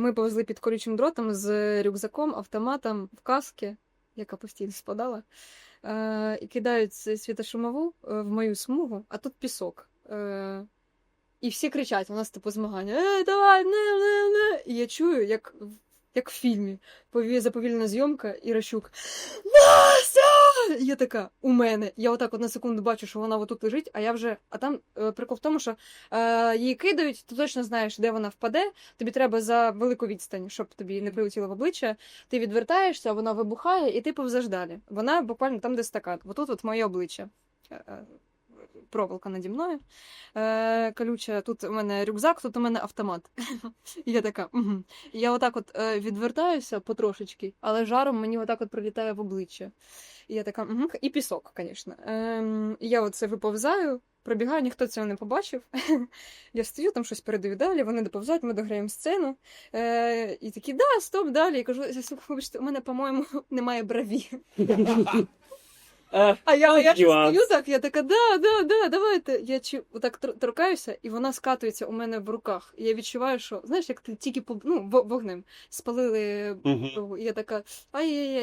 Ми повезли під колючим дротом з рюкзаком, автоматом в каски, яка постійно спадала, і кидають світошумову е, в мою смугу, а тут пісок. І всі кричать, у нас типу змагання. Е, давай, не, не, не. І я чую, як, як в фільмі. Пові- Заповільна зйомка і Ращук. Настя! І я така, у мене. Я отак от на секунду бачу, що вона отут лежить, а я вже. А там е, прикол в тому, що е, її кидають, ти точно знаєш, де вона впаде. Тобі треба за велику відстань, щоб тобі не прилетіло в обличчя. Ти відвертаєшся, вона вибухає, і ти повзеш далі. Вона буквально там, де стакан. Отут от моє обличчя. Проволока наді мною. Е, колюча, тут у мене рюкзак, тут у мене автомат. Я така, я отак от е, відвертаюся потрошечки, але жаром мені отак от прилітає в обличчя. І я така, і пісок, звісно. Ем, я оце виповзаю, пробігаю, ніхто цього не побачив. я стою, там щось передаю далі, вони доповзають, ми дограємо сцену. Е, і такі, да, стоп, далі. І кажу, вибачте, у мене, по-моєму, немає брові. Е, А я, я стою так, я така, да, да, да, давайте. Я чи так тор- торкаюся, і вона скатується у мене в руках. І я відчуваю, що знаєш, як ти тільки ну, вогнем спалили угу. І я така, ай-яй-яй.